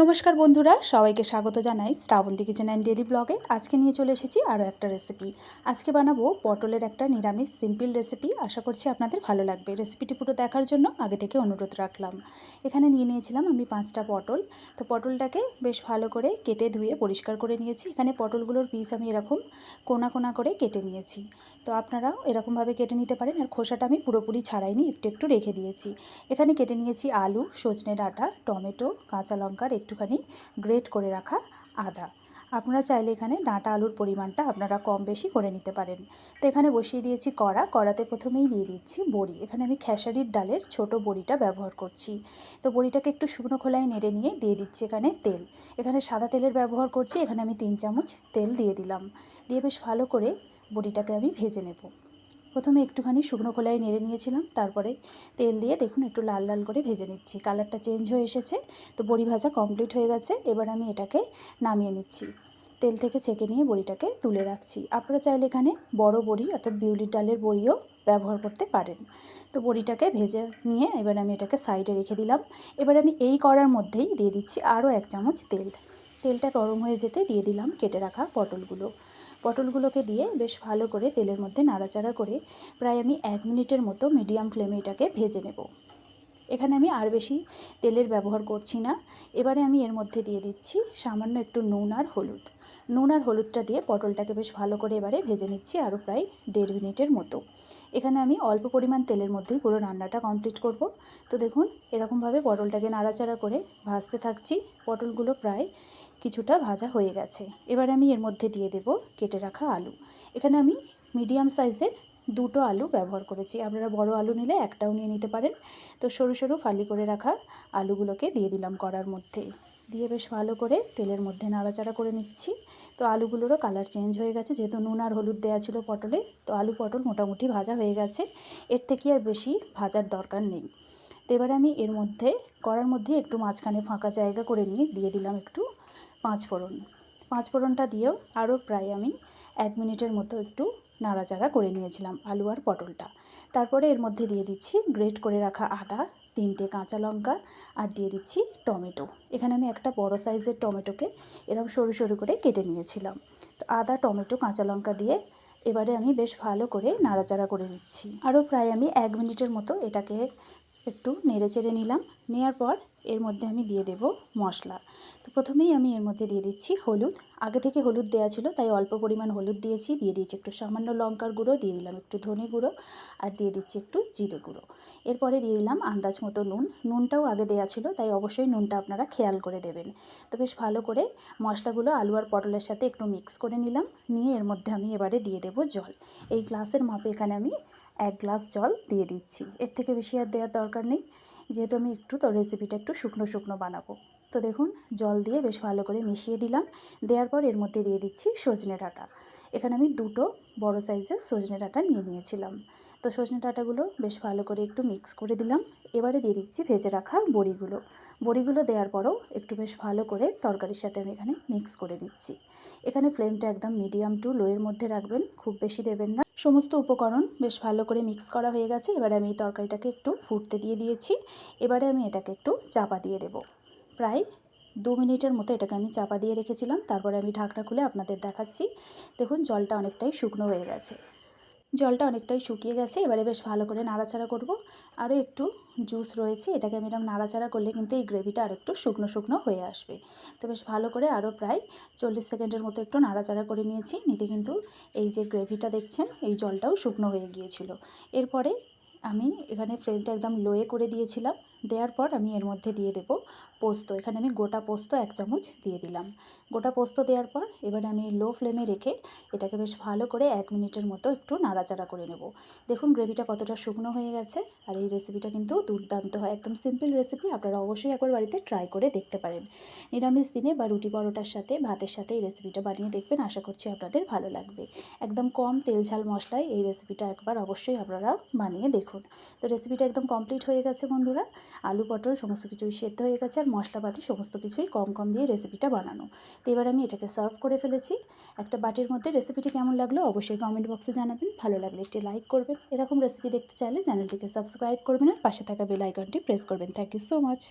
নমস্কার বন্ধুরা, সবাইকে স্বাগত জানাই শ্রাবন্তী কিচেন অ্যান্ড ডেলি ব্লগে আজকে নিয়ে চলে এসেছি আরও একটা রেসিপি আজকে বানাবো পটলের একটা নিরামিষ সিম্পল রেসিপি আশা করছি আপনাদের ভালো লাগবে। রেসিপিটি পুরো দেখার জন্য আগে থেকে অনুরোধ রাখলাম। এখানে নিয়ে নিয়েছিলাম আমি পাঁচটা পটল। তো পটলটাকে বেশ ভালো করে কেটে ধুয়ে পরিষ্কার করে নিয়েছি। এখানে পটলগুলোর পিস আমি এরকম কোনা কোনা করে কেটে নিয়েছি। তো আপনারাও এরকমভাবে কেটে নিতে পারেন। আর খোসাটা আমি পুরোপুরি ছাড়াইনি, একটু একটু রেখে দিয়েছি। এখানে কেটে নিয়েছি আলু, সজনে ডাঁটা, টমেটো, কাঁচা লঙ্কার একটুখানি গ্রেট করে রাখা আদা। আপনারা চাইলে এখানে ডাঁটা আলুর পরিমাণটা আপনারা কম বেশি করে নিতে পারেন। তো এখানে বসিয়ে দিয়েছি কড়া। কড়াতে প্রথমেই দিয়ে দিচ্ছি বড়ি। এখানে আমি খেসারির ডালের ছোট বড়িটা ব্যবহার করছি। তো বড়িটাকে একটু শুকনো খোলায় নেড়ে নিয়ে দিয়ে দিচ্ছি এখানে তেল। এখানে সাদা তেলের ব্যবহার করছি। এখানে আমি তিন চামচ তেল দিয়ে দিলাম। দিয়ে বেশ ভালো করে বড়িটাকে আমি ভেজে নেব। প্রথমে একটুখানি শুকনো খোলায় নেড়ে নিয়েছিলাম, তারপরে তেল দিয়ে দেখুন একটু লাল লাল করে ভেজে নিচ্ছি। কালারটা চেঞ্জ হয়ে এসেছে, তো বড়ি ভাজা কমপ্লিট হয়ে গেছে, এবার আমি এটাকে নামিয়ে নিচ্ছি। তেল থেকে ছেঁকে নিয়ে বড়িটাকে তুলে রাখছি। আপনারা চাইলে এখানে বড় বড়ি অর্থাৎ বিউলির ডালের বড়িও ব্যবহার করতে পারেন। তো বড়িটাকে ভেজে নিয়ে এবার আমি এটাকে সাইডে রেখে দিলাম। এবার আমি এই করার মধ্যেই দিয়ে দিচ্ছি আরও এক চামচ তেল। তেলটা গরম হয়ে যেতে দিয়ে দিলাম কেটে রাখা পটলগুলো। পটলগুলোকে দিয়ে বেশ ভালো করে তেলের মধ্যে নাড়াচাড়া করে প্রায় আমি এক মিনিটের মতো মিডিয়াম ফ্লেমে এটাকে ভেজে নেব। এখানে আমি আর বেশি তেলের ব্যবহার করছি না। এবারে আমি এর মধ্যে দিয়ে দিচ্ছি সামান্য একটু নুন আর হলুদ। নুন আর হলুদটা দিয়ে পটলটাকে বেশ ভালো করে এবারে ভেজে নিচ্ছি আরও প্রায় দেড় মিনিটের মতো। এখানে আমি অল্প পরিমাণ তেলের মধ্যেই পুরো রান্নাটা কমপ্লিট করব। তো দেখুন, এরকমভাবে পটলটাকে নাড়াচাড়া করে ভাজতে থাকছি। পটলগুলো প্রায় কিছুটা ভাজা হয়ে গেছে। এবার আমি এর মধ্যে দিয়ে দেব কেটে রাখা আলু। এখানে আমি মিডিয়াম সাইজের দুটো আলু ব্যবহার করেছি। আপনারা বড় আলু নিলে একটাও নিয়ে নিতে পারেন। তো সরু সরু ফালি করে রাখা আলুগুলোকে দিয়ে দিলাম কড়ার মধ্যে। দিয়ে বেশ ভালো করে তেলের মধ্যে নাড়াচাড়া করে নিচ্ছি। তো আলুগুলোরও কালার চেঞ্জ হয়ে গেছে। যেহেতু নুন আর হলুদ দেওয়া ছিল পটলে, তো আলু পটল মোটামুটি ভাজা হয়ে গেছে। এর থেকে আর বেশি ভাজার দরকার নেই। তো এবার আমি এর মধ্যে, কড়ার মধ্যে একটু মাঝখানে ফাঁকা জায়গা করে নিয়ে দিয়ে দিলাম একটু পাঁচ ফোড়ন। পাঁচ ফোড়নটা দিয়েও আরও প্রায় আমি এক মিনিটের মতো একটু নাড়াচাড়া করে নিয়েছিলাম আলু আর পটলটা। তারপরে এর মধ্যে দিয়ে দিচ্ছি গ্রেট করে রাখা আদা, তিনটে কাঁচা লঙ্কা আর দিয়ে দিচ্ছি টমেটো। এখানে আমি একটা বড় সাইজের টমেটোকে এরকম সরু সরু করে কেটে নিয়েছিলাম। তো আদা, টমেটো, কাঁচা লঙ্কা দিয়ে এবারে আমি বেশ ভালো করে নাড়াচাড়া করে দিচ্ছি আরও প্রায় আমি এক মিনিটের মতো এটাকে একটু নেড়ে চেড়ে নিলাম। নেওয়ার পর এর মধ্যে আমি দিয়ে দেব মশলা। তো প্রথমেই আমি এর মধ্যে দিয়ে দিচ্ছি হলুদ। আগে থেকে হলুদ দেওয়া ছিল, তাই অল্প পরিমাণ হলুদ দিয়েছি। দিয়ে দিয়েছি একটু সামান্য লঙ্কার গুঁড়ো, দিয়ে দিলাম একটু ধনে গুঁড়ো, আর দিয়ে দিচ্ছি একটু জিরে গুঁড়ো। এরপরে দিয়ে দিলাম আন্দাজ মতো নুন। নুনটাও আগে দেওয়া ছিল, তাই অবশ্যই নুনটা আপনারা খেয়াল করে দেবেন। তো বেশ ভালো করে মশলাগুলো আলু আর পটলের সাথে একটু মিক্স করে নিলাম। নিয়ে এর মধ্যে আমি এবারে দিয়ে দেবো জল। এই গ্লাসের মাপে এখানে আমি এক গ্লাস জল দিয়ে দিচ্ছি। এর থেকে বেশি আর দেওয়ার দরকার নেই। যেহেতু আমি একটু, তো রেসিপিটা একটু শুকনো শুকনো বানাবো। তো দেখুন, জল দিয়ে বেশ ভালো করে মিশিয়ে দিলাম। দেওয়ার পর এর মধ্যে দিয়ে দিচ্ছি সজনে ডাঁটা। এখানে আমি দুটো বড় সাইজের সজনে ডাঁটা নিয়ে নিয়েছিলাম। তো সজনে ডাঁটাগুলো বেশ ভালো করে একটু মিক্স করে দিলাম। এবারে দিয়ে দিচ্ছি ভেজে রাখা বড়িগুলো। বড়িগুলো দেওয়ার পরও একটু বেশ ভালো করে তরকারির সাথে আমি এখানে মিক্স করে দিচ্ছি। এখানে ফ্লেমটা একদম মিডিয়াম টু লোয়ের মধ্যে রাখবেন, খুব বেশি দেবেন না। সমস্ত উপকরণ বেশ ভালো করে মিক্স করা হয়ে গেছে। এবারে আমি তরকারিটাকে একটু ফুটতে দিয়ে দিয়েছি। এবারে আমি এটাকে একটু চাপা দিয়ে দেব। প্রায় দু মিনিটের মতো এটাকে আমি চাপা দিয়ে রেখেছিলাম। তারপরে আমি ঢাকনা খুলে আপনাদের দেখাচ্ছি। দেখুন, জলটা অনেকটাই শুকনো হয়ে গেছে। জলটা অনেকটাই শুকিয়ে গেছে, এবারে বেশ ভালো করে নাড়াচাড়া করব। আরও একটু জুস রয়েছে, এটাকে আমি এরকম নাড়াচাড়া করলে কিন্তু এই গ্রেভিটা আর একটু শুকনো শুকনো হয়ে আসবে। তো বেশ ভালো করে আরও প্রায় চল্লিশ সেকেন্ডের মতো একটু নাড়াচাড়া করে নিয়েছি নিতে কিন্তু এই যে গ্রেভিটা দেখছেন, এই জলটাও শুকনো হয়ে গিয়েছিল। এরপরে আমি এখানে ফ্লেমটা একদম লোয়ে করে দিয়েছিলাম। দেওয়ার পর আমি এর মধ্যে দিয়ে দেব পোস্ত। এখানে আমি গোটা পোস্ত এক চামচ দিয়ে দিলাম। গোটা পোস্ত দেওয়ার পর এবারে আমি লো ফ্লেমে রেখে এটাকে বেশ ভালো করে এক মিনিটের মতো একটু নাড়াচাড়া করে নেব। দেখুন গ্রেভিটা কতটা শুকনো হয়ে গেছে আর এই রেসিপিটা কিন্তু দুর্দান্ত হয়। একদম সিম্পল রেসিপি আপনারা অবশ্যই একবার বাড়িতে ট্রাই করে দেখতে পারেন। নিরামিষ দিনে বা রুটি পরোটার সাথে, ভাতের সাথে এই রেসিপিটা বানিয়ে দেখবেন। আশা করছি আপনাদের ভালো লাগবে। একদম কম তেল ঝাল মশলায় এই রেসিপিটা একবার অবশ্যই আপনারা বানিয়ে দেখুন। তো রেসিপিটা একদম কমপ্লিট হয়ে গেছে বন্ধুরা। আলু পটল সমস্ত কিছুই সেদ্ধ হয়ে গেছে আর মশলাপাতি সমস্ত কিছুই কম কম দিয়ে রেসিপিটা বানানো। তো এবার আমি এটাকে সার্ভ করে ফেলেছি। একটা বাটির মধ্যে রেসিপিটি কেমন লাগল অবশ্যই কমেন্ট বক্সে জানাবেন। ভালো লাগলে একটি লাইক করবেন। এরকম রেসিপি দেখতে চাইলে চ্যানেলটিকে সাবস্ক্রাইব করবেন আর পাশে থাকা বেল আইকনটি প্রেস করবেন। Thank you so much